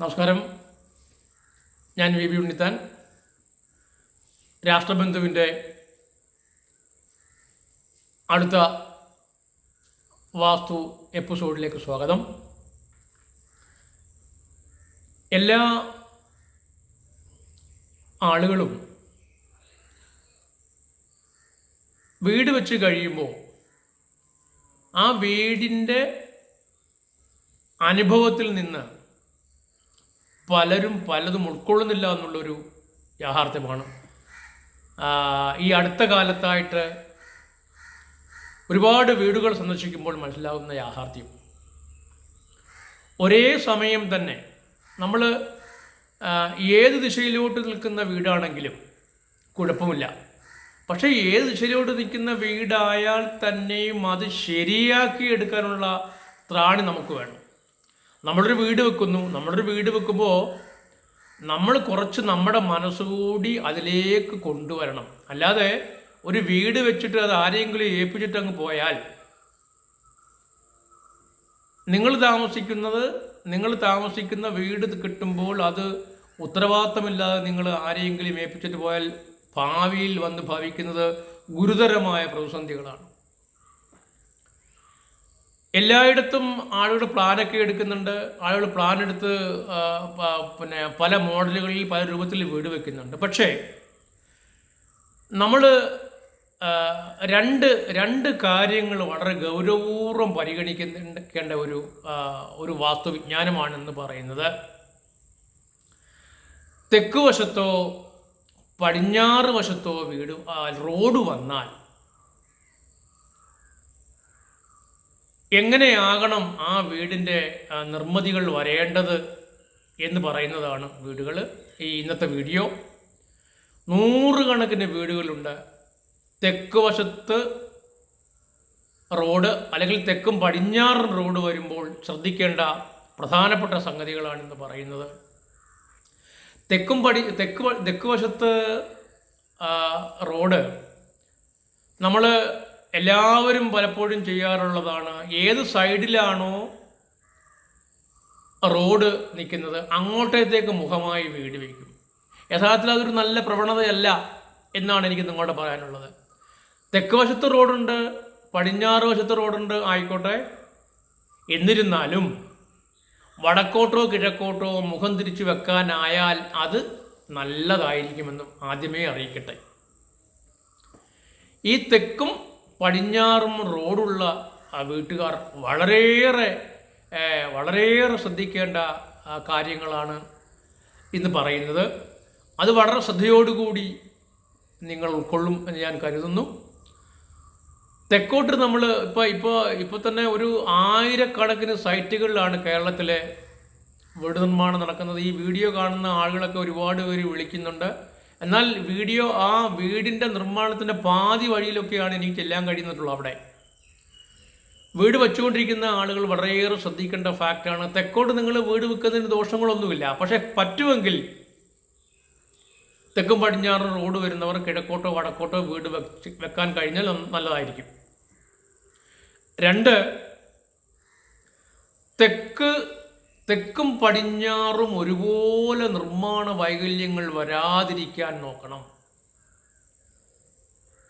നമസ്കാരം. ഞാൻ V B Unnithan. രാഷ്ട്രബന്ധുവിന്റെ അടുത്ത വാസ്തു എപ്പിസോഡിലേക്ക് സ്വാഗതം. എല്ലാ ആളുകളും വീട് വെച്ച് കഴിയുമ്പോൾ ആ വീടിന്റെ അനുഭവത്തിൽ നിന്ന് പലരും പലതും ഉൾക്കൊള്ളുന്നില്ല എന്നുള്ളൊരു യാഥാർത്ഥ്യമാണ്. ഈ അടുത്ത കാലത്തായിട്ട് ഒരുപാട് വീടുകൾ സന്ദർശിക്കുമ്പോൾ മനസ്സിലാകുന്ന യാഥാർത്ഥ്യം. ഒരേ സമയം തന്നെ നമ്മൾ ഏത് ദിശയിലോട്ട് നിൽക്കുന്ന വീടാണെങ്കിലും കുഴപ്പമില്ല. പക്ഷേ ഏത് ദിശയിലോട്ട് നിൽക്കുന്ന വീടായാൽ തന്നെയും അത് ശരിയാക്കി എടുക്കാനുള്ള ത്രാണി നമുക്ക് വേണം. നമ്മളൊരു വീട് വെക്കുന്നു. നമ്മളൊരു വീട് വെക്കുമ്പോൾ നമ്മൾ കുറച്ച് നമ്മുടെ മനസ്സുകൂടി അതിലേക്ക് കൊണ്ടുവരണം. അല്ലാതെ ഒരു വീട് വെച്ചിട്ട് അത് ആരെങ്കിലും ഏൽപ്പിച്ചിട്ട് അങ്ങ് പോയാൽ നിങ്ങൾ താമസിക്കുന്നത് നിങ്ങൾ താമസിക്കുന്ന വീട് കിട്ടുമ്പോൾ അത് ഉത്തരവാദിത്തമില്ലാതെ നിങ്ങൾ ആരെയെങ്കിലും ഏൽപ്പിച്ചിട്ട് പോയാൽ ഭാവിയിൽ വന്ന് ഭവിക്കുന്നത് ഗുരുതരമായ പ്രതിസന്ധികളാണ്. എല്ലായിടത്തും ആളുകൾ പ്ലാനൊക്കെ എടുക്കുന്നുണ്ട്. ആളുകൾ പ്ലാൻ എടുത്ത് പിന്നെ പല മോഡലുകളിൽ പല രൂപത്തിൽ വീട് വെക്കുന്നുണ്ട്. പക്ഷേ നമ്മൾ രണ്ട് രണ്ട് കാര്യങ്ങൾ വളരെ ഗൗരവപൂർവം പരിഗണിക്കേണ്ട ഒരു ഒരു വാസ്തുവിജ്ഞാനമാണെന്ന് പറയുന്നത് തെക്ക് വശത്തോ പടിഞ്ഞാറ് വശത്തോ വീട് റോഡ് വന്നാൽ എങ്ങനെയാകണം ആ വീടിന്റെ നിർമ്മിതികൾ വരേണ്ടത് എന്ന് പറയുന്നതാണ് വീടുകൾ. ഈ ഇന്നത്തെ വീഡിയോ നൂറുകണക്കിന് വീടുകളുണ്ട്. തെക്ക് വശത്ത് റോഡ് അല്ലെങ്കിൽ തെക്കും പടിഞ്ഞാറൻ റോഡ് വരുമ്പോൾ ശ്രദ്ധിക്കേണ്ട പ്രധാനപ്പെട്ട സംഗതികളാണെന്ന് പറയുന്നത്. തെക്കും പടി തെക്ക് തെക്ക് വശത്ത് റോഡ് നമ്മൾ എല്ലാവരും പലപ്പോഴും ചെയ്യാറുള്ളതാണ്. ഏത് സൈഡിലാണോ റോഡ് നിൽക്കുന്നത് അങ്ങോട്ടേക്ക് മുഖമായി വീട് വയ്ക്കും. യഥാർത്ഥത്തിൽ അതൊരു നല്ല പ്രവണതയല്ല എന്നാണ് എനിക്ക് നിങ്ങളോട് പറയാനുള്ളത്. തെക്ക് വശത്ത് റോഡുണ്ട് പടിഞ്ഞാറ് വശത്ത് റോഡുണ്ട് ആയിക്കോട്ടെ. എന്നിരുന്നാലും വടക്കോട്ടോ കിഴക്കോട്ടോ മുഖം തിരിച്ചു വെക്കാനായാൽ അത് നല്ലതായിരിക്കുമെന്നും ആദ്യമേ അറിയിക്കട്ടെ. ഈ തെക്കും പടിഞ്ഞാറും റോഡുള്ള ആ വീട്ടുകാർ വളരെയേറെ വളരെയേറെ ശ്രദ്ധിക്കേണ്ട കാര്യങ്ങളാണ് ഇന്ന് പറയുന്നത്. അത് വളരെ ശ്രദ്ധയോടുകൂടി നിങ്ങൾ ഉൾക്കൊള്ളും എന്ന് ഞാൻ കരുതുന്നു. തെക്കോട്ട് നമ്മൾ ഇപ്പോൾ ഇപ്പോൾ ഇപ്പോൾ തന്നെ ഒരു ആയിരക്കണക്കിന് സൈറ്റുകളിലാണ് കേരളത്തിലെ വീട് നിർമ്മാണം നടക്കുന്നത്. ഈ വീഡിയോ കാണുന്ന ആളുകളൊക്കെ ഒരുപാട് പേര് വിളിക്കുന്നുണ്ട്. എന്നാൽ വീഡിയോ ആ വീടിന്റെ നിർമ്മാണത്തിന്റെ പാതി വഴിയിലൊക്കെയാണ് എനിക്ക് ചെല്ലാൻ കഴിയുന്നുള്ളൂ അവിടെ. വീട് വെച്ചുകൊണ്ടിരിക്കുന്ന ആളുകൾ വളരെയേറെ ശ്രദ്ധിക്കേണ്ട ഫാക്റ്റാണ് തെക്കോട്ട് നിങ്ങൾ വീട് വെക്കുന്നതിന് ദോഷങ്ങളൊന്നുമില്ല. പക്ഷെ പറ്റുമെങ്കിൽ തെക്കും പടിഞ്ഞാറ് റോഡ് വരുന്നവർ കിഴക്കോട്ടോ വടക്കോട്ടോ വീട് വെക്കാൻ കഴിഞ്ഞാൽ നല്ലതായിരിക്കും. രണ്ട് തെക്ക് തെക്കും പടിഞ്ഞാറും ഒരുപോലെ നിർമ്മാണ വൈകല്യങ്ങൾ വരാതിരിക്കാൻ നോക്കണം.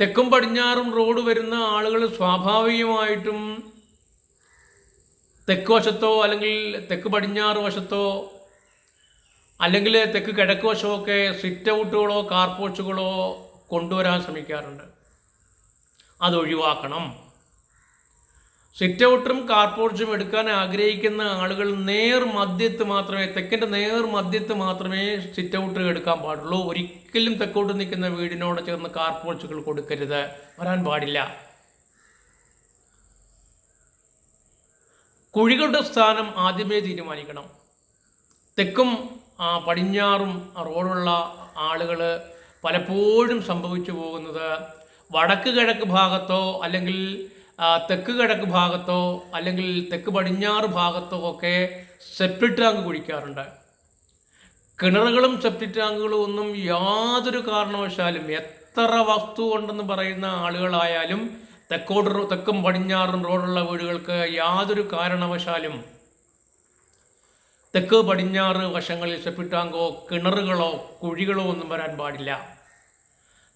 തെക്കും പടിഞ്ഞാറും റോഡ് വരുന്ന ആളുകൾ സ്വാഭാവികമായിട്ടും തെക്ക് വശത്തോ അല്ലെങ്കിൽ തെക്ക് പടിഞ്ഞാറ് വശത്തോ അല്ലെങ്കിൽ തെക്ക് കിഴക്ക് വശമൊക്കെ സിറ്റ് ഔട്ടുകളോ കാർപോച്ചുകളോ കൊണ്ടുവരാൻ ശ്രമിക്കാറുണ്ട്. അത് ഒഴിവാക്കണം. സിറ്റ് ഔട്ടും കാർപോർച്ചും എടുക്കാൻ ആഗ്രഹിക്കുന്ന ആളുകൾ നേർ മധ്യത്ത് മാത്രമേ തെക്കിന്റെ നേർ മധ്യത്ത് മാത്രമേ സിറ്റ് ഔട്ട് എടുക്കാൻ പാടുള്ളൂ. ഒരിക്കലും തെക്കോട്ട് നിൽക്കുന്ന വീടിനോട് ചേർന്ന് കാർപോർച്ചുകൾ കൊടുക്കരുത്. വരാൻ പാടില്ല. കുഴികളുടെ സ്ഥാനം ആദ്യമേ തീരുമാനിക്കണം. തെക്കും പടിഞ്ഞാറും റോഡുള്ള ആളുകൾ പലപ്പോഴും സംഭവിച്ചു പോകുന്നത് വടക്ക് കിഴക്ക് ഭാഗത്തോ അല്ലെങ്കിൽ തെക്ക് കിഴക്ക് ഭാഗത്തോ അല്ലെങ്കിൽ തെക്ക് പടിഞ്ഞാറ് ഭാഗത്തോ ഒക്കെ സെപ്റ്റിക് ടാങ്ക് കുഴിക്കാറുണ്ട്. കിണറുകളും സെപ്റ്റിക് ടാങ്കുകളും ഒന്നും യാതൊരു കാരണവശാലും എത്ര വസ്തു ഉണ്ടെന്ന് പറയുന്ന ആളുകളായാലും തെക്കോട് തെക്കും പടിഞ്ഞാറും റോഡുള്ള വീടുകൾക്ക് യാതൊരു കാരണവശാലും തെക്ക് പടിഞ്ഞാറ് വശങ്ങളിൽ സെപ്പിട്ടാങ്കോ കിണറുകളോ കുഴികളോ ഒന്നും വരാൻ പാടില്ല.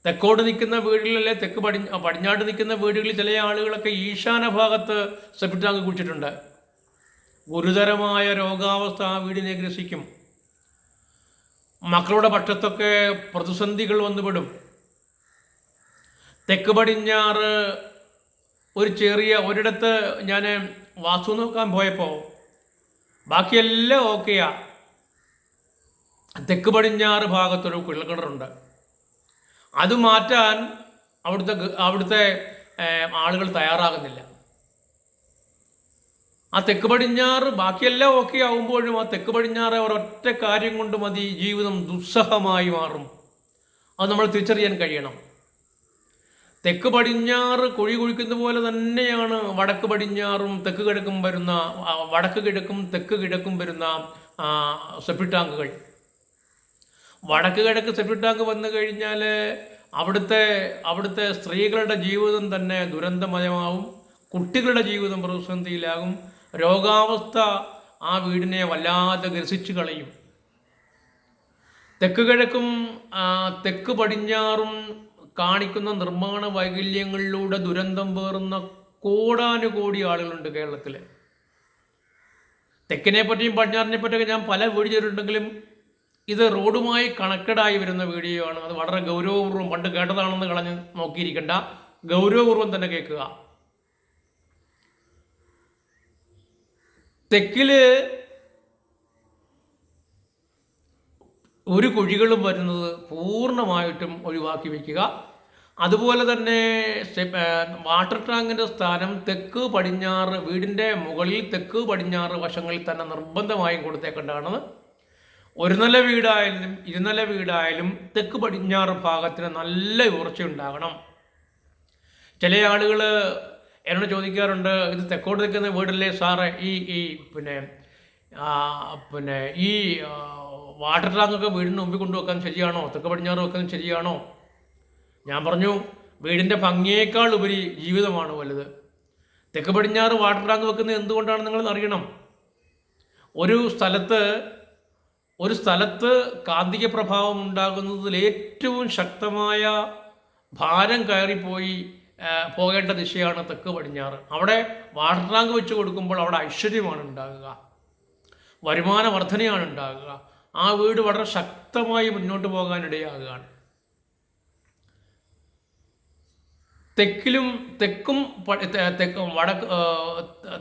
തെക്കോട്ട് നിൽക്കുന്ന വീടുകളിലെ തെക്ക് പടി പടിഞ്ഞാട്ട് നിൽക്കുന്ന വീടുകളിൽ ചില ആളുകളൊക്കെ ഈശാന ഭാഗത്ത് സെപ്പിട്ടാങ്ക് കുഴിച്ചിട്ടുണ്ട്. ഗുരുതരമായ രോഗാവസ്ഥ ആ വീടിനെ ഗ്രസിക്കും. മക്കളുടെ പക്ഷത്തൊക്കെ പ്രതിസന്ധികൾ വന്നുപെടും തെക്ക് പടിഞ്ഞാറ് ഒരു ചെറിയ ഒരിടത്ത് ഞാൻ വാസ്തു നോക്കാൻ പോയപ്പോൾ ബാക്കിയെല്ലാം ഓക്കെയാ. തെക്ക് പടിഞ്ഞാറ് ഭാഗത്തൊരു കുഴൽക്കിണറുണ്ട് അത് മാറ്റാൻ അവിടുത്തെ അവിടുത്തെ ആളുകൾ തയ്യാറാകുന്നില്ല. ആ തെക്ക് പടിഞ്ഞാറ് ബാക്കിയെല്ലാം ഓക്കെ ആകുമ്പോഴും ആ തെക്ക് പടിഞ്ഞാറ് ഒരൊറ്റ കാര്യം കൊണ്ട് മതി ജീവിതം ദുസ്സഹമായി മാറും. അത് നമ്മൾ തിരിച്ചറിയാൻ കഴിയണം. തെക്ക് പടിഞ്ഞാറ് കുഴി കുഴിക്കുന്ന പോലെ തന്നെയാണ് വടക്ക് പടിഞ്ഞാറും തെക്ക് കിഴക്കും വരുന്ന വടക്ക് കിഴക്കും തെക്ക് കിഴക്കും വരുന്ന ആ, സെപ്റ്റിക് ടാങ്കുകൾ. വടക്ക് കിഴക്ക് സെപ്റ്റിക് ടാങ്ക് വന്നു കഴിഞ്ഞാൽ അവിടുത്തെ അവിടുത്തെ സ്ത്രീകളുടെ ജീവിതം തന്നെ ദുരന്തമയമാവും. കുട്ടികളുടെ ജീവിതം പ്രതിസന്ധിയിലാകും. രോഗാവസ്ഥ ആ വീടിനെ വല്ലാതെ ഗ്രസിച്ചു കളയും. തെക്ക് കിഴക്കും തെക്ക് പടിഞ്ഞാറും കാണിക്കുന്ന നിർമ്മാണ വൈകല്യങ്ങളിലൂടെ ദുരന്തം പേറുന്ന കോടാനുകോടി ആളുകളുണ്ട് കേരളത്തിൽ തെക്കിനെ പറ്റിയും പടിഞ്ഞാറിനെ പറ്റിയൊക്കെ ഞാൻ പല വീട് ചെയ്തിട്ടുണ്ടെങ്കിലും ഇത് റോഡുമായി കണക്റ്റഡായി വരുന്ന വീഡിയോ ആണ്. അത് വളരെ ഗൗരവപൂർവം പണ്ട് കേട്ടതാണെന്ന് കളഞ്ഞ് നോക്കിയിരിക്കണ്ട. ഗൗരവപൂർവം തന്നെ കേൾക്കുക. തെക്കിൽ ഒരു കുഴികളും വരുന്നത് പൂർണമായിട്ടും ഒഴിവാക്കി വയ്ക്കുക അതുപോലെ തന്നെ വാട്ടർ ടാങ്കിന്റെ സ്ഥാനം തെക്ക് പടിഞ്ഞാറ് വീടിന്റെ മുകളിൽ തെക്ക് പടിഞ്ഞാറ് വശങ്ങളിൽ തന്നെ നിർബന്ധമായും കൊടുത്തേക്കേണ്ടതാണ്. ഒരു നില വീടായാലും ഇരുനില വീടായാലും തെക്ക് പടിഞ്ഞാറ് ഭാഗത്തിന് നല്ല ഉയർച്ചയുണ്ടാകണം. ചില ആളുകൾ എന്നോട് ചോദിക്കാറുണ്ട് ഇത് തെക്കോട്ട് നിൽക്കുന്ന വീടല്ലേ സാറേ? ഈ ഈ പിന്നെ പിന്നെ ഈ വാട്ടർ ടാങ്കൊക്കെ വീടിന് മുമ്പിൽ കൊണ്ടുവെക്കാൻ ശരിയാണോ? തെക്ക് പടിഞ്ഞാറ് വെക്കാൻ ശരിയാണോ? ഞാൻ പറഞ്ഞു വീടിന്റെ ഭംഗിയേക്കാൾ ഉപരി ജീവിതമാണ് വലുത്. തെക്ക് പടിഞ്ഞാറ് വാട്ടർ ടാങ്ക് വെക്കുന്നത് എന്തുകൊണ്ടാണ് നിങ്ങൾ അറിയണം. ഒരു സ്ഥലത്ത് ഒരു സ്ഥലത്ത് കാന്തിക പ്രഭാവം ഉണ്ടാകുന്നതിൽ ഏറ്റവും ശക്തമായ ഭാരം കയറിപ്പോയി പോകേണ്ട ദിശയാണ് തെക്ക് പടിഞ്ഞാറ്. അവിടെ വാട്ടർ ടാങ്ക് വെച്ച് കൊടുക്കുമ്പോൾ അവിടെ ഐശ്വര്യമാണ് ഉണ്ടാകുക. വരുമാന വർധനയാണ് ഉണ്ടാകുക. ആ വീട് വളരെ ശക്തമായി മുന്നോട്ട് പോകാനിടയാകുകയാണ്. തെക്കിലും തെക്കും വടക്ക്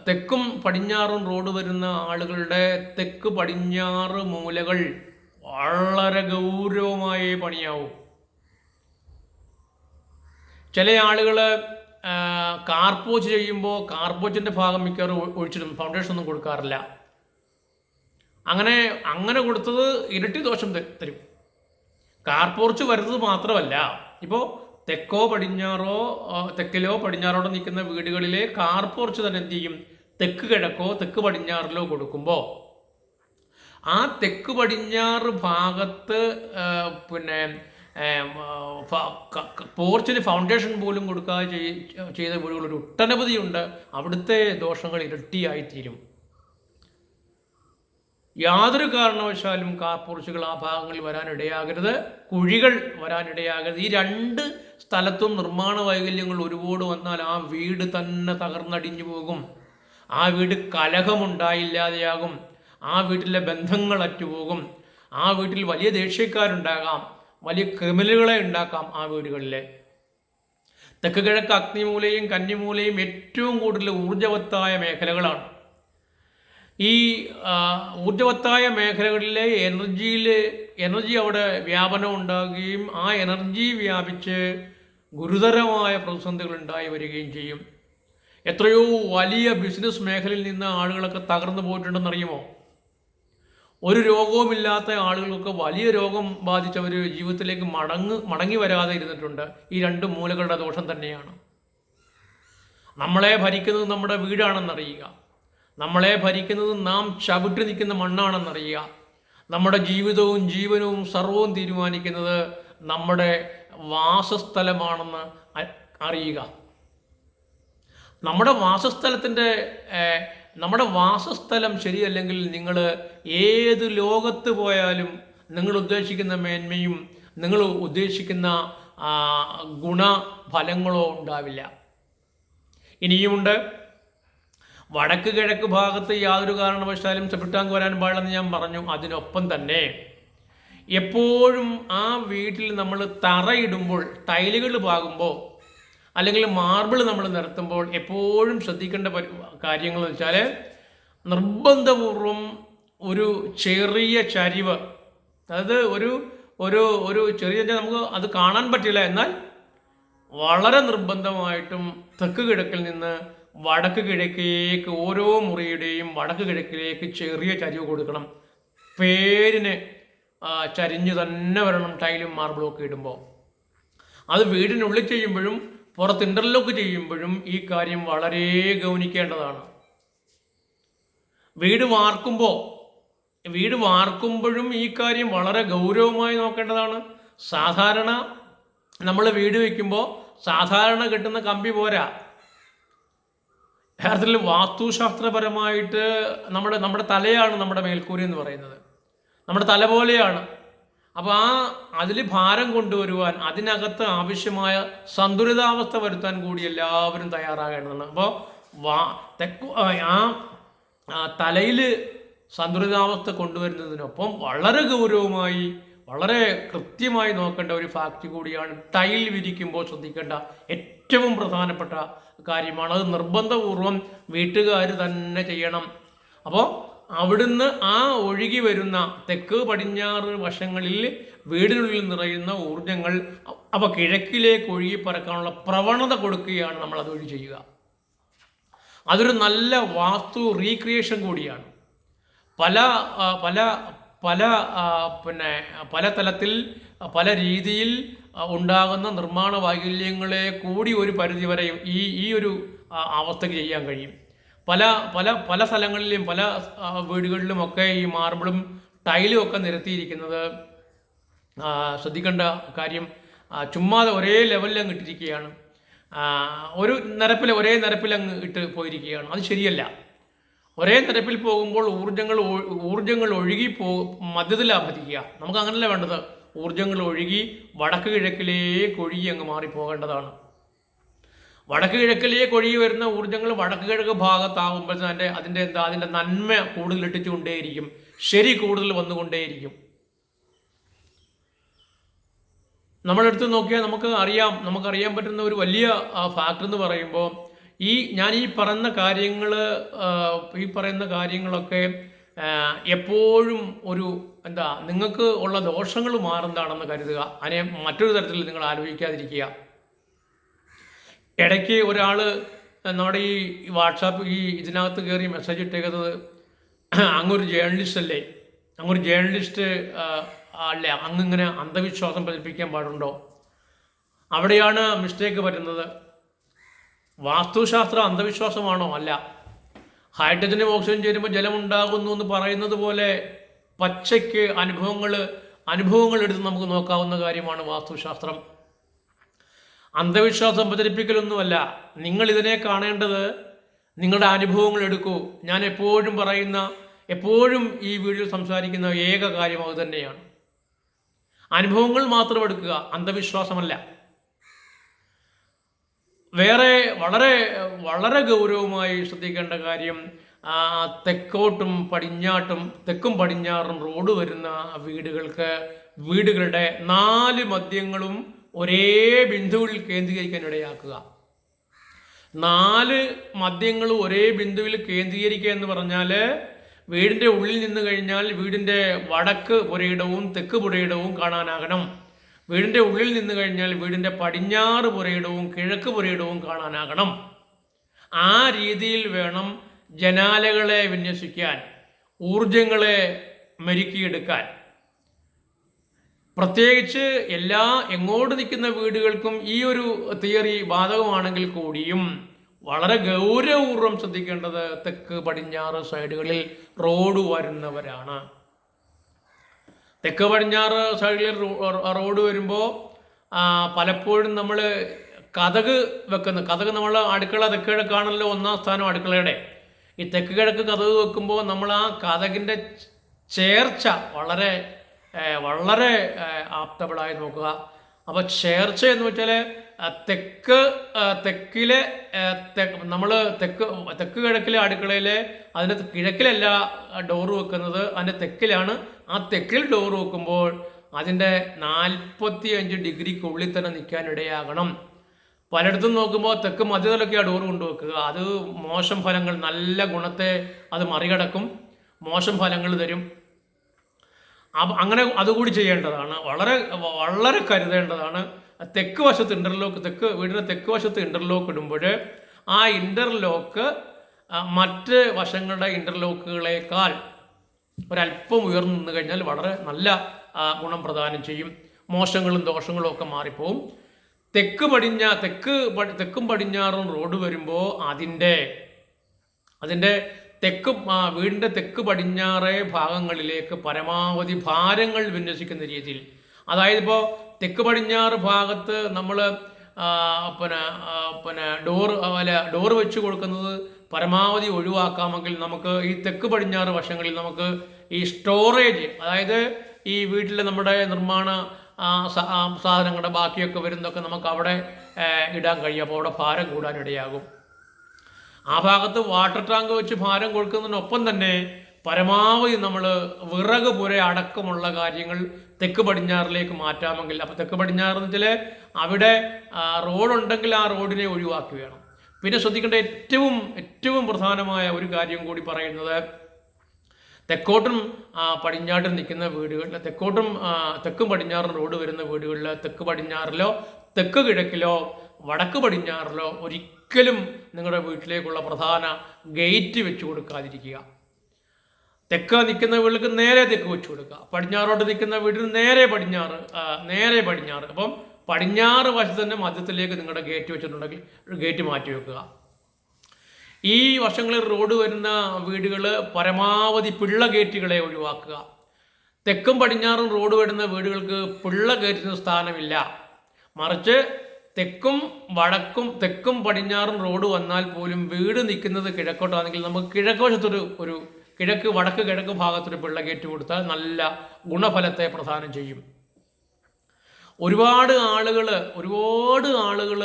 തെക്കും പടിഞ്ഞാറും റോഡ് വരുന്ന ആളുകളുടെ തെക്ക് പടിഞ്ഞാറ് മൂലകൾ വളരെ ഗൗരവമായി പണിയാവും. ചില ആളുകൾ കാർപോച്ച് ചെയ്യുമ്പോൾ കാർപോച്ചിന്റെ ഭാഗം മിക്കവാറും ഒഴിച്ചിടും. ഫൗണ്ടേഷൻ ഒന്നും കൊടുക്കാറില്ല. അങ്ങനെ അങ്ങനെ കൊടുത്തത് ഇരട്ടി ദോഷം തരും. കാർപോർച്ച് വരുന്നത് മാത്രമല്ല. ഇപ്പോൾ തെക്കോ പടിഞ്ഞാറോ തെക്കിലോ പടിഞ്ഞാറോടോ നിൽക്കുന്ന വീടുകളിലെ കാർ പോർച്ച് തന്നെ എന്ത് ചെയ്യും? തെക്ക് കിഴക്കോ തെക്ക് പടിഞ്ഞാറിലോ കൊടുക്കുമ്പോൾ ആ തെക്ക് പടിഞ്ഞാറ് ഭാഗത്ത് പിന്നെ പോർച്ചിന് ഫൗണ്ടേഷൻ പോലും കൊടുക്കാതെ ചെയ്- ചെയ്ത വീടുകൾ ഒരു ഒട്ടനവധിയുണ്ട്. അവിടുത്തെ ദോഷങ്ങൾ ഇരട്ടിയായി തീരും യാതൊരു കാരണവശാലും കാർപോർച്ചുകൾ ആ ഭാഗങ്ങളിൽ വരാനിടയാകരുത് കുഴികൾ വരാനിടയാകരുത്. ഈ രണ്ട് സ്ഥലത്തും നിർമ്മാണ വൈകല്യങ്ങൾ ഒരുപാട് വന്നാൽ ആ വീട് തന്നെ തകർന്നടിഞ്ഞു പോകും. ആ വീട് കലഹമുണ്ടായില്ലാതെയാകും. ആ വീട്ടിലെ ബന്ധങ്ങൾ അറ്റുപോകും. ആ വീട്ടിൽ വലിയ ദേഷ്യക്കാരുണ്ടാകാം. വലിയ ക്രിമിനലുകളെ ഉണ്ടാക്കാം ആ വീടുകളിലെ. തെക്ക് കിഴക്ക് അഗ്നിമൂലയും കന്നിമൂലയും ഏറ്റവും കൂടുതൽ ഊർജവത്തായ മേഖലകളാണ്. ഈ ഊർജവത്തായ മേഖലകളിലെ എനർജിയിൽ എനർജി അവിടെ വ്യാപനം ഉണ്ടാകുകയും ആ എനർജി വ്യാപിച്ച് ഗുരുതരമായ പ്രതിസന്ധികൾ ഉണ്ടായി വരികയും ചെയ്യും. എത്രയോ വലിയ ബിസിനസ് മേഖലയിൽ നിന്ന് ആളുകളൊക്കെ തകർന്നു പോയിട്ടുണ്ടെന്നറിയുമോ ഒരു രോഗവുമില്ലാത്ത ആളുകൾക്ക് വലിയ രോഗം ബാധിച്ചവർ ജീവിതത്തിലേക്ക് മടങ്ങ് മടങ്ങി വരാതെ ഇരുന്നിട്ടുണ്ട്. ഈ രണ്ട് മൂലകളുടെ ദോഷം തന്നെയാണ്. നമ്മളെ ഭരിക്കുന്നത് നമ്മുടെ വീടാണെന്നറിയുക. നമ്മളെ ഭരിക്കുന്നത് നാം ചവിട്ടി നിൽക്കുന്ന മണ്ണാണെന്നറിയുക. നമ്മുടെ ജീവിതവും ജീവനവും സർവവും തീരുമാനിക്കുന്നത് നമ്മുടെ വാസസ്ഥലമാണെന്ന് അറിയുക. നമ്മുടെ വാസസ്ഥലത്തിന്റെ നമ്മുടെ വാസസ്ഥലം ശരിയല്ലെങ്കിൽ നിങ്ങൾ ഏത് ലോകത്ത് പോയാലും നിങ്ങൾ ഉദ്ദേശിക്കുന്ന മേന്മയും നിങ്ങൾ ഉദ്ദേശിക്കുന്ന ഗുണഫലങ്ങളോ ഉണ്ടാവില്ല. ഇനിയുമുണ്ട് വടക്ക് കിഴക്ക് ഭാഗത്ത് യാതൊരു കാരണവശാലും സെപ്റ്റാങ്ക് വരാൻ പാടില്ലെന്ന് ഞാൻ പറഞ്ഞു. അതിനൊപ്പം തന്നെ എപ്പോഴും ആ വീട്ടിൽ നമ്മൾ തറയിടുമ്പോൾ ടൈലുകൾ പാകുമ്പോൾ അല്ലെങ്കിൽ മാർബിൾ നമ്മൾ നിരത്തുമ്പോൾ എപ്പോഴും ശ്രദ്ധിക്കേണ്ട കാര്യങ്ങൾ എന്ന് വെച്ചാൽ നിർബന്ധപൂർവം ഒരു ചെറിയ ചരിവ് അതായത് ഒരു ഒരു ഒരു ചെറിയ നമുക്ക് അത് കാണാൻ പറ്റില്ല. എന്നാൽ വളരെ നിർബന്ധമായിട്ടും തെക്ക് കിഴക്കിൽ നിന്ന് വടക്ക് കിഴക്കേക്ക് ഓരോ മുറിയുടെയും വടക്ക് കിഴക്കിലേക്ക് ചെറിയ ചരിവ് കൊടുക്കണം. പേരിന് ചരിഞ്ഞു തന്നെ വരണം ടൈലും മാർബിളും ഒക്കെ ഇടുമ്പോൾ അത് വീടിനുള്ളിൽ ചെയ്യുമ്പോഴും പുറത്ത് ഇന്റർലോക്ക് ചെയ്യുമ്പോഴും ഈ കാര്യം വളരെ ഗൗനിക്കേണ്ടതാണ്. വീട് വാർക്കുമ്പോൾ വീട് വാർക്കുമ്പോഴും ഈ കാര്യം വളരെ ഗൗരവമായി നോക്കേണ്ടതാണ്. സാധാരണ നമ്മൾ വീട് വയ്ക്കുമ്പോൾ സാധാരണ കിട്ടുന്ന കമ്പി പോരാ. യഥാർത്ഥത്തിൽ വാസ്തുശാസ്ത്രപരമായിട്ട് നമ്മുടെ നമ്മുടെ തലയാണ് നമ്മുടെ മേൽക്കൂരി എന്ന് പറയുന്നത്. നമ്മുടെ തല പോലെയാണ്. അപ്പോൾ ആ അതിൽ ഭാരം കൊണ്ടുവരുവാൻ അതിനകത്ത് ആവശ്യമായ സന്തുലിതാവസ്ഥ വരുത്താൻ കൂടി എല്ലാവരും തയ്യാറാകേണ്ടതാണ്. അപ്പോൾ വാ തെക്കു ആ തലയിൽ സന്തുലിതാവസ്ഥ കൊണ്ടുവരുന്നതിനൊപ്പം വളരെ ഗൗരവമായി വളരെ കൃത്യമായി നോക്കേണ്ട ഒരു ഫാക്റ്റ് കൂടിയാണ് ടൈൽ വിരിക്കുമ്പോൾ ശ്രദ്ധിക്കേണ്ട ഏറ്റവും പ്രധാനപ്പെട്ട കാര്യമാണ്. അത് നിർബന്ധപൂർവം വീട്ടുകാർ തന്നെ ചെയ്യണം. അപ്പോൾ അവിടുന്ന് ആ ഒഴുകി വരുന്ന തെക്ക് പടിഞ്ഞാറ് വശങ്ങളിൽ വീടിനുള്ളിൽ നിറയുന്ന ഊർജങ്ങൾ അവ കിഴക്കിലേക്ക് ഒഴുകി പറക്കാനുള്ള പ്രവണത കൊടുക്കുകയാണ് നമ്മൾ അതുവഴി ചെയ്യുക. അതൊരു നല്ല വാസ്തു റീക്രിയേഷൻ കൂടിയാണ്. പല പല പല പിന്നെ പല തലത്തിൽ പല രീതിയിൽ ഉണ്ടാകുന്ന നിർമ്മാണ വൈകല്യങ്ങളെ കൂടി ഒരു പരിധി വരെ ഈ ഈ ഒരു അവസ്ഥയ്ക്ക് ചെയ്യാൻ കഴിയും. പല പല പല സ്ഥലങ്ങളിലും പല വീടുകളിലും ഒക്കെ ഈ മാർബിളും ടൈലും ഒക്കെ നിരത്തിയിരിക്കുന്നത് ശ്രദ്ധിക്കേണ്ട കാര്യം ചുമ്മാതെ ഒരേ ലെവലിൽ അങ്ങ് ഇട്ടിരിക്കുകയാണ്. ഒരു നിരപ്പിൽ ഒരേ നിരപ്പിൽ അങ്ങ് ഇട്ട് പോയിരിക്കുകയാണ്. അത് ശരിയല്ല. ഒരേ നിരപ്പിൽ പോകുമ്പോൾ ഊർജങ്ങൾ ഊർജങ്ങൾ ഒഴുകി പോ ഭരിക്കുക നമുക്ക് അങ്ങനല്ല വേണ്ടത്. ഊർജങ്ങൾ ഒഴുകി വടക്ക് കിഴക്കിലേക്ക് ഒഴുകി അങ്ങ് മാറിപ്പോകേണ്ടതാണ്. വടക്ക് കിഴക്കിലേക്ക് ഒഴുകി വരുന്ന ഊർജങ്ങൾ വടക്ക് കിഴക്ക് ഭാഗത്താകുമ്പോൾ അതിന്റെ അതിന്റെ എന്താ അതിന്റെ നന്മ കൂടുതൽ ഇട്ടിച്ചുകൊണ്ടേയിരിക്കും ശരി കൂടുതൽ വന്നുകൊണ്ടേയിരിക്കും. നമ്മളെടുത്ത് നോക്കിയാൽ നമുക്ക് അറിയാം നമുക്കറിയാൻ പറ്റുന്ന ഒരു വലിയ ഫാക്ടർ എന്ന് പറയുമ്പോൾ ഈ ഞാൻ ഈ പറയുന്ന കാര്യങ്ങൾ ഈ പറയുന്ന കാര്യങ്ങളൊക്കെ എപ്പോഴും ഒരു എന്താ നിങ്ങൾക്ക് ഉള്ള ദോഷങ്ങൾ മാറുന്നതാണെന്ന് കരുതുക. അതിനെ മറ്റൊരു തരത്തിൽ നിങ്ങൾ ആലോചിക്കാതിരിക്കുക. ഇടയ്ക്ക് ഒരാൾ നമ്മുടെ ഈ വാട്സാപ്പ് ഈ ഇതിനകത്ത് കയറി മെസ്സേജ് ഇട്ടേക്കുന്നത് അങ്ങൊരു ജേർണലിസ്റ്റ് അല്ലേ? അങ്ങൊരു ജേർണലിസ്റ്റ് അല്ലേ? അങ്ങിങ്ങനെ അന്ധവിശ്വാസം പ്രചരിപ്പിക്കാൻ പാടുണ്ടോ? അവിടെയാണ് മിസ്റ്റേക്ക് പറ്റുന്നത് വാസ്തുശാസ്ത്രം അന്ധവിശ്വാസമാണോ? അല്ല. ഹൈഡ്രജനും ഓക്സിജൻ ചേരുമ്പോൾ ജലമുണ്ടാകുന്നു എന്ന് പറയുന്നത് പോലെ പച്ചയ്ക്ക് അനുഭവങ്ങൾ അനുഭവങ്ങൾ എടുത്ത് നമുക്ക് നോക്കാവുന്ന കാര്യമാണ് വാസ്തുശാസ്ത്രം. അന്ധവിശ്വാസം പ്രചരിപ്പിക്കലൊന്നുമല്ല. നിങ്ങൾ ഇതിനെ കാണേണ്ടത് നിങ്ങളുടെ അനുഭവങ്ങൾ എടുക്കൂ. ഞാൻ എപ്പോഴും പറയുന്ന എപ്പോഴും ഈ വീഡിയോ സംസാരിക്കുന്ന ഏക കാര്യം അത് തന്നെയാണ്. അനുഭവങ്ങൾ മാത്രം എടുക്കുക അന്ധവിശ്വാസമല്ല. വേറെ വളരെ വളരെ ഗൗരവമായി ശ്രദ്ധിക്കേണ്ട കാര്യം തെക്കോട്ടും പടിഞ്ഞാട്ടും തെക്കും പടിഞ്ഞാറും റോഡ് വരുന്ന വീടുകൾക്ക് വീടുകളുടെ നാല് മദ്യങ്ങളും ഒരേ ബിന്ദുവിൽ കേന്ദ്രീകരിക്കാൻ ഇടയാക്കുക നാല് മദ്യങ്ങൾ ഒരേ ബിന്ദുവിൽ കേന്ദ്രീകരിക്കുക എന്ന് പറഞ്ഞാൽ വീടിന്റെ ഉള്ളിൽ നിന്ന് കഴിഞ്ഞാൽ വീടിന്റെ വടക്ക് പുരയിടവും തെക്ക് പുരയിടവും കാണാനാകണം. വീടിന്റെ ഉള്ളിൽ നിന്ന് കഴിഞ്ഞാൽ വീടിന്റെ പടിഞ്ഞാറ് പുരയിടവും കിഴക്ക് പുരയിടവും കാണാനാകണം. ആ രീതിയിൽ വേണം ജനാലകളെ വിന്യസിക്കാൻ ഊർജങ്ങളെ മെരുക്കിയെടുക്കാൻ. പ്രത്യേകിച്ച് എല്ലാ എങ്ങോട്ട് നിൽക്കുന്ന വീടുകൾക്കും ഈ ഒരു തിയറി ബാധകമാണെങ്കിൽ കൂടിയും വളരെ ഗൗരവപൂർവം ശ്രദ്ധിക്കേണ്ടത് തെക്ക് പടിഞ്ഞാറ് സൈഡുകളിൽ റോഡ് വരുന്നവരാണ്. തെക്ക് പടിഞ്ഞാറ് സൈഡിൽ റോഡ് വരുമ്പോൾ പലപ്പോഴും നമ്മൾ കഥക് വെക്കുന്ന കഥക് നമ്മൾ അടുക്കള തെക്ക് കിഴക്കാണല്ലോ ഒന്നാം സ്ഥാനം അടുക്കളയുടെ. ഈ തെക്ക് കിഴക്ക് കഥക് വെക്കുമ്പോൾ നമ്മൾ ആ കഥകിന്റെ ചേർച്ച വളരെ വളരെ ആപ്തബിളായി നോക്കുക. അപ്പോൾ ചേർച്ച എന്ന് വെച്ചാൽ തെക്ക് തെക്കിലെ നമ്മൾ തെക്ക് തെക്ക് കിഴക്കിലെ അടുക്കളയിലെ അതിന്റെ കിഴക്കിലല്ല ഡോറ് വെക്കുന്നത് അതിന്റെ തെക്കിലാണ് ആ തെക്കിൽ ഡോർ വെക്കുമ്പോൾ അതിന്റെ നാൽപ്പത്തി അഞ്ച് ഡിഗ്രിക്കുള്ളിൽ തന്നെ നിൽക്കാൻ ഇടയാകണം പലയിടത്തും നോക്കുമ്പോൾ തെക്ക് മധ്യത്തിലൊക്കെയാണ് ഡോർ കൊണ്ടുവെക്കുക. അത് മോശം ഫലങ്ങൾ നല്ല ഗുണത്തെ അത് മറികടക്കും. മോശം ഫലങ്ങൾ തരും. അപ്പം അങ്ങനെ അതുകൂടി ചെയ്യേണ്ടതാണ്. വളരെ വളരെ കരുതേണ്ടതാണ്. തെക്ക് വശത്ത് ഇന്റർലോക്ക് തെക്ക് വീടിന്റെ തെക്ക് വശത്ത് ഇന്റർലോക്ക് ഇടുമ്പോൾ ആ ഇന്റർലോക്ക് മറ്റ് വശങ്ങളുടെ ഇന്റർലോക്കുകളേക്കാൾ ഒരല്പം ഉയർന്നു നിന്ന് കഴിഞ്ഞാൽ വളരെ നല്ല ഗുണം പ്രദാനം ചെയ്യും. മോശങ്ങളും ദോഷങ്ങളും ഒക്കെ മാറിപ്പോവും. തെക്ക് പടിഞ്ഞ തെക്ക് തെക്കും പടിഞ്ഞാറും റോഡ് വരുമ്പോൾ അതിന്റെ അതിന്റെ തെക്ക് വീടിന്റെ തെക്ക് പടിഞ്ഞാറേ ഭാഗങ്ങളിലേക്ക് പരമാവധി ഭാരങ്ങൾ വിന്യസിക്കുന്ന രീതിയിൽ. അതായത് ഇപ്പോൾ തെക്ക് പടിഞ്ഞാറ് ഭാഗത്ത് നമ്മൾ പിന്നെ പിന്നെ ഡോർ അല്ല ഡോർ വെച്ച് കൊടുക്കുന്നത് പരമാവധി ഒഴിവാക്കാമെങ്കിൽ നമുക്ക് ഈ തെക്ക് പടിഞ്ഞാറ് വശങ്ങളിൽ നമുക്ക് ഈ സ്റ്റോറേജ് അതായത് ഈ വീട്ടിലെ നമ്മുടെ നിർമ്മാണ സാധനങ്ങളുടെ ബാക്കിയൊക്കെ വരുന്നതൊക്കെ നമുക്ക് അവിടെ ഇടാൻ കഴിയും. അപ്പോൾ അവിടെ ഭാരം കൂടാനിടയാകും. ആ ഭാഗത്ത് വാട്ടർ ടാങ്ക് വെച്ച് ഭാരം കൊടുക്കുന്നതിനൊപ്പം തന്നെ പരമാവധി നമ്മൾ വിറക് പുര അടക്കമുള്ള കാര്യങ്ങൾ തെക്ക് പടിഞ്ഞാറിലേക്ക് മാറ്റാമെങ്കിൽ അപ്പോൾ തെക്ക് പടിഞ്ഞാറ് വെച്ചാൽ അവിടെ റോഡുണ്ടെങ്കിൽ ആ റോഡിനെ ഒഴിവാക്കി വേണം. പിന്നെ ശ്രദ്ധിക്കേണ്ട ഏറ്റവും ഏറ്റവും പ്രധാനമായ ഒരു കാര്യം കൂടി പറയുന്നത് തെക്കോട്ടും ആ, പടിഞ്ഞാട്ടും നിൽക്കുന്ന വീടുകളിൽ തെക്കോട്ടും തെക്കും പടിഞ്ഞാറും റോഡ് വരുന്ന വീടുകളിൽ തെക്ക് പടിഞ്ഞാറിലോ തെക്ക് കിഴക്കിലോ വടക്ക് പടിഞ്ഞാറിലോ ഒരിക്കലും നിങ്ങളുടെ വീട്ടിലേക്കുള്ള പ്രധാന ഗേറ്റ് വെച്ചു കൊടുക്കാതിരിക്കുക. തെക്ക് നിൽക്കുന്ന വീട്ടിലേക്ക് നേരെ തെക്ക് വെച്ചു കൊടുക്കുക. പടിഞ്ഞാറോട്ട് നിൽക്കുന്ന വീടിന് നേരെ പടിഞ്ഞാറ് നേരെ പടിഞ്ഞാറ്. അപ്പം പടിഞ്ഞാറ് വശത്ത് തന്നെ മധ്യത്തിലേക്ക് നിങ്ങളുടെ ഗേറ്റ് വെച്ചിട്ടുണ്ടെങ്കിൽ ഗേറ്റ് മാറ്റി വെക്കുക. ഈ വർഷങ്ങളിൽ റോഡ് വരുന്ന വീടുകൾ പരമാവധി പിള്ള ഗേറ്റുകളെ ഒഴിവാക്കുക. തെക്കും പടിഞ്ഞാറും റോഡ് വരുന്ന വീടുകൾക്ക് പിള്ള ഗേറ്റിന് സ്ഥാനമില്ല. മറിച്ച് തെക്കും വടക്കും തെക്കും പടിഞ്ഞാറും റോഡ് വന്നാൽ പോലും വീട് നിൽക്കുന്നത് കിഴക്കോട്ടാണെങ്കിൽ നമുക്ക് കിഴക്ക് വശത്തൊരു ഒരു കിഴക്ക് വടക്ക് കിഴക്ക് ഭാഗത്തൊരു പിള്ള ഗേറ്റ് കൊടുത്താൽ നല്ല ഗുണഫലത്തെ പ്രദാനം ചെയ്യും. ഒരുപാട് ആളുകൾ ഒരുപാട് ആളുകൾ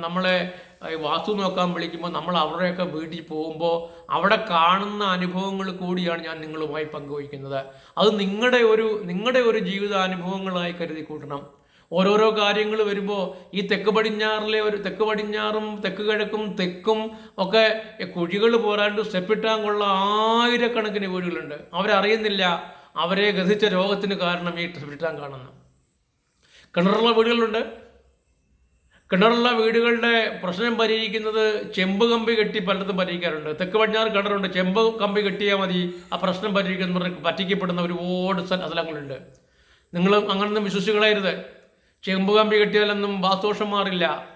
നമ്മളെ വാസ്തു നോക്കാൻ വിളിക്കുമ്പോൾ നമ്മൾ അവരുടെയൊക്കെ വീട്ടിൽ പോകുമ്പോൾ അവിടെ കാണുന്ന അനുഭവങ്ങൾ കൂടിയാണ് ഞാൻ നിങ്ങളുമായി പങ്കുവയ്ക്കുന്നത്. അത് നിങ്ങളുടെ ഒരു നിങ്ങളുടെ ഒരു ജീവിതാനുഭവങ്ങളായി കരുതി കൂട്ടണം. ഓരോരോ കാര്യങ്ങൾ വരുമ്പോൾ ഈ തെക്ക് പടിഞ്ഞാറിലെ ഒരു തെക്ക് പടിഞ്ഞാറും തെക്ക് കിഴക്കും തെക്കും ഒക്കെ കുഴികൾ പോരാണ്ട് സ്റ്റെപ്പിട്ടാൻ കൊള്ള ആയിരക്കണക്കിന് വീടുകളുണ്ട്. അവരറിയുന്നില്ല. അവരെ ഗതിച്ച രോഗത്തിന് കാരണം ഈ സ്റ്റെപ്പിട്ടാൻ കാണുന്നു. കിണറുള്ള വീടുകളുണ്ട്. കിണറുള്ള വീടുകളുടെ പ്രശ്നം പരിഹരിക്കുന്നത് ചെമ്പ് കമ്പി കെട്ടി പലയിടത്തും പരിഹരിക്കാറുണ്ട്. തെക്ക് പടിഞ്ഞാറ് കിണറുണ്ട്. ചെമ്പ് കമ്പി കെട്ടിയാൽ മതി. ആ പ്രശ്നം പരിഹരിക്കുന്ന പറഞ്ഞ് പറ്റിക്കപ്പെടുന്ന ഒരുപാട് സ്ഥല- സ്ഥലങ്ങളുണ്ട്. നിങ്ങൾ അങ്ങനൊന്നും വിശ്വസികളായിരുത് ചെമ്പ് കമ്പി കെട്ടിയാലൊന്നും വാസ്തോഷം മാറില്ല.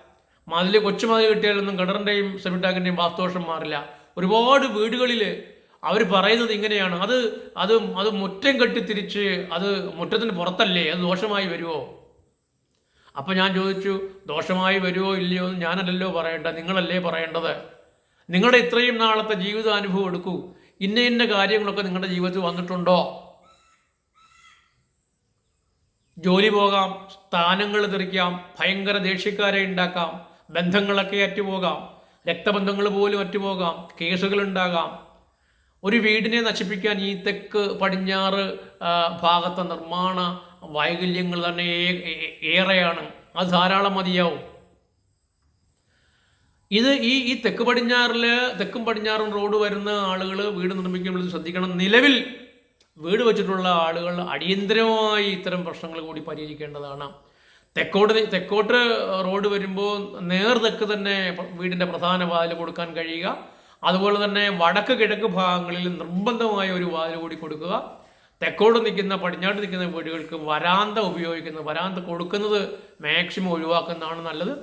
മതിൽ കൊച്ചു മതിൽ കെട്ടിയാലൊന്നും കിണറിന്റെയും സെമിറ്റാക്കിന്റെയും വാസ്തോഷം മാറില്ല. ഒരുപാട് വീടുകളിൽ അവർ പറയുന്നത് ഇങ്ങനെയാണ്. അത് അത് അത് മുറ്റം കെട്ടി തിരിച്ച് അത് മുറ്റത്തിന് പുറത്തല്ലേ? അത് ദോഷമായി വരുമോ അപ്പം ഞാൻ ചോദിച്ചു ദോഷമായി വരുമോ ഇല്ലയോ എന്ന് ഞാനല്ലല്ലോ പറയേണ്ട നിങ്ങളല്ലേ പറയേണ്ടത്? നിങ്ങളുടെ ഇത്രയും നാളത്തെ ജീവിതാനുഭവം എടുക്കൂ. ഇന്ന ഇന്ന കാര്യങ്ങളൊക്കെ നിങ്ങളുടെ ജീവിതത്തിൽ വന്നിട്ടുണ്ടോ? ജോലി പോകാം സ്ഥാനങ്ങൾ തെറിക്കാം ഭയങ്കര ദേഷ്യക്കാരെ ഉണ്ടാക്കാം ബന്ധങ്ങളൊക്കെ അറ്റുപോകാം രക്തബന്ധങ്ങൾ പോലും അറ്റുപോകാം കേസുകൾ ഉണ്ടാകാം. ഒരു വീടിനെ നശിപ്പിക്കാൻ ഈ തെക്ക് പടിഞ്ഞാറ് ഭാഗത്തെ നിർമ്മാണ വൈകല്യങ്ങൾ തന്നെ ഏറെയാണ്. അത് ധാരാളം മതിയാവും. ഇത് ഈ ഈ തെക്ക് പടിഞ്ഞാറിൽ തെക്കും പടിഞ്ഞാറും റോഡ് വരുന്ന ആളുകൾ വീട് നിർമ്മിക്കുമ്പോൾ ശ്രദ്ധിക്കണം. നിലവിൽ വീട് വെച്ചിട്ടുള്ള ആളുകൾ അടിയന്തരമായി ഇത്തരം പ്രശ്നങ്ങൾ കൂടി പരിഹരിക്കേണ്ടതാണ്. തെക്കോട്ട് തെക്കോട്ട് റോഡ് വരുമ്പോൾ നേർ തെക്ക് തന്നെ വീടിന്റെ പ്രധാന വാതിൽ കൊടുക്കാൻ കഴിയുക. അതുപോലെ തന്നെ വടക്ക് കിഴക്ക് ഭാഗങ്ങളിൽ നിർബന്ധമായ ഒരു വാതിൽ കൂടി കൊടുക്കുക. തെക്കോട്ട് നിൽക്കുന്ന പടിഞ്ഞാട്ട് നിൽക്കുന്ന വീടുകൾക്ക് വരാന്ത ഉപയോഗിക്കുന്നത് വരാന്ത കൊടുക്കുന്നത് മാക്സിമം ഒഴിവാക്കുന്നതാണ് നല്ലത്.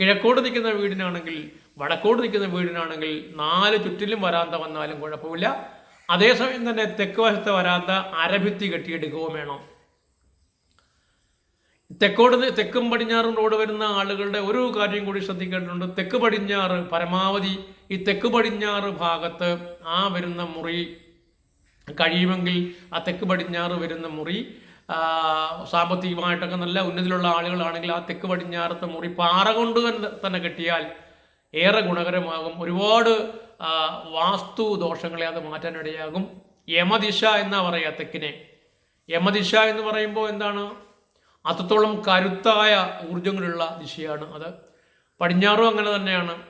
കിഴക്കോട് നിൽക്കുന്ന വീടിനാണെങ്കിൽ വടക്കോട് നിൽക്കുന്ന വീടിനാണെങ്കിൽ നാല് ചുറ്റിലും വരാന്ത വന്നാലും കുഴപ്പമില്ല. അതേസമയം തന്നെ തെക്ക് വശത്തെ വരാന്ത അരഭിത്തി കെട്ടിയെടുക്കുകയും വേണം. തെക്കോട് തെക്കും പടിഞ്ഞാറും റോഡ് വരുന്ന ആളുകളുടെ ഒരു കാര്യം കൂടി ശ്രദ്ധിക്കേണ്ടതുണ്ട്. തെക്ക് പടിഞ്ഞാറ് പരമാവധി ഈ തെക്ക് പടിഞ്ഞാറ് ഭാഗത്ത് ആ വരുന്ന മുറി കഴിയുമെങ്കിൽ ആ തെക്ക് പടിഞ്ഞാറ് വരുന്ന മുറി സാമ്പത്തികമായിട്ടൊക്കെ നല്ല ഉന്നതിലുള്ള ആളുകളാണെങ്കിൽ ആ തെക്ക് പടിഞ്ഞാറത്തെ മുറി പാറ കൊണ്ട് തന്നെ തന്നെ കെട്ടിയാൽ ഏറെ ഗുണകരമാകും. ഒരുപാട് വാസ്തു ദോഷങ്ങളെ അത് മാറ്റാനിടയാകും. യമദിശ എന്നാ പറയുക തെക്കിനെ. യമദിശ എന്ന് പറയുമ്പോൾ എന്താണ്? അത്രത്തോളം കരുത്തായ ഊർജങ്ങളുള്ള ദിശയാണ് അത്. പടിഞ്ഞാറും അങ്ങനെ തന്നെയാണ്.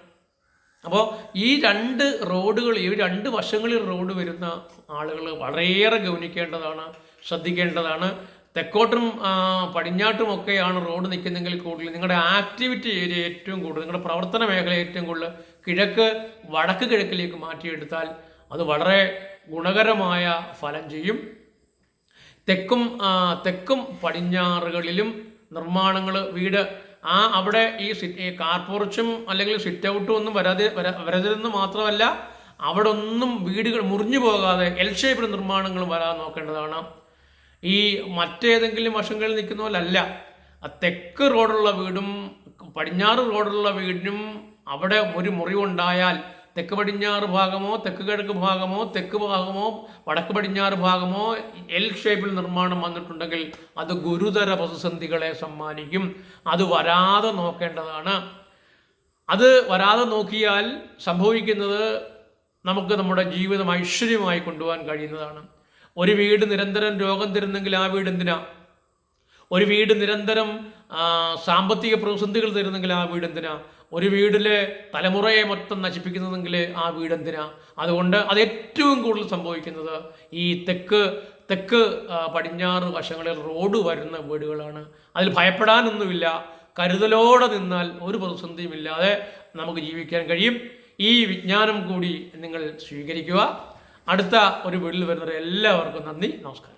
അപ്പോൾ ഈ രണ്ട് റോഡുകൾ ഈ രണ്ട് വശങ്ങളിൽ റോഡ് വരുന്ന ആളുകൾ വളരെയേറെ ഗൗനിക്കേണ്ടതാണ് ശ്രദ്ധിക്കേണ്ടതാണ്. തെക്കോട്ടും ആ, പടിഞ്ഞാട്ടും ഒക്കെയാണ് റോഡ് നിൽക്കുന്നെങ്കിൽ കൂടുതൽ നിങ്ങളുടെ ആക്ടിവിറ്റി ഏരിയ ഏറ്റവും കൂടുതൽ നിങ്ങളുടെ പ്രവർത്തന മേഖല ഏറ്റവും കൂടുതൽ കിഴക്ക് വടക്ക് കിഴക്കിലേക്ക് മാറ്റിയെടുത്താൽ അത് വളരെ ഗുണകരമായ ഫലം ചെയ്യും. തെക്കും തെക്കും പടിഞ്ഞാറുകളിലും നിർമ്മാണങ്ങൾ വീട് ആ അവിടെ ഈ സിറ്റ് കാർപോർച്ചും അല്ലെങ്കിൽ സിറ്റ് ഔട്ടും ഒന്നും വരാതെ വരാ വരരുതെന്ന് മാത്രമല്ല അവിടെ ഒന്നും വീടുകൾ മുറിഞ്ഞു പോകാതെ എൽ ഷേപ്പിൽ നിർമ്മാണങ്ങൾ വരാൻ നോക്കേണ്ടതാണ്. ഈ മറ്റേതെങ്കിലും വശങ്ങളിൽ നിൽക്കുന്ന പോലല്ല. തെക്ക് റോഡുള്ള വീടും പടിഞ്ഞാറ് റോഡുള്ള വീടിനും അവിടെ ഒരു മുറിവുണ്ടായാൽ തെക്ക് പടിഞ്ഞാറ് ഭാഗമോ തെക്ക് കിഴക്ക് ഭാഗമോ തെക്ക് ഭാഗമോ വടക്ക് പടിഞ്ഞാറ് ഭാഗമോ എൽ ഷേപ്പിൽ നിർമ്മാണം വന്നിട്ടുണ്ടെങ്കിൽ അത് ഗുരുതര പ്രതിസന്ധികളെ സമ്മാനിക്കും. അത് വരാതെ നോക്കേണ്ടതാണ്. അത് വരാതെ നോക്കിയാൽ സംഭവിക്കുന്നത് നമുക്ക് നമ്മുടെ ജീവിതം ഐശ്വര്യമായി കൊണ്ടുപോകാൻ കഴിയുന്നതാണ്. ഒരു വീട് നിരന്തരം രോഗം തരുന്നെങ്കിൽ ആ വീട് എന്തിനാ? ഒരു വീട് നിരന്തരം സാമ്പത്തിക പ്രതിസന്ധികൾ തരുന്നെങ്കിൽ ആ വീട് എന്തിനാ? ഒരു വീടിലെ തലമുറയെ മൊത്തം നശിപ്പിക്കുന്നതെങ്കിൽ ആ വീട് എന്തിനാ? അതുകൊണ്ട് അത് ഏറ്റവും കൂടുതൽ സംഭവിക്കുന്നത് ഈ തെക്ക് തെക്ക് പടിഞ്ഞാറ് വശങ്ങളിൽ റോഡ് വരുന്ന വീടുകളാണ്. അതിൽ ഭയപ്പെടാനൊന്നുമില്ല. കരുതലോടെ നിന്നാൽ ഒരു പ്രതിസന്ധിയും ഇല്ലാതെ നമുക്ക് ജീവിക്കാൻ കഴിയും. ഈ വിജ്ഞാനം കൂടി നിങ്ങൾ സ്വീകരിക്കുക. അടുത്ത ഒരു വീട്ടിൽ വരുന്നവരെ എല്ലാവർക്കും നന്ദി നമസ്കാരം.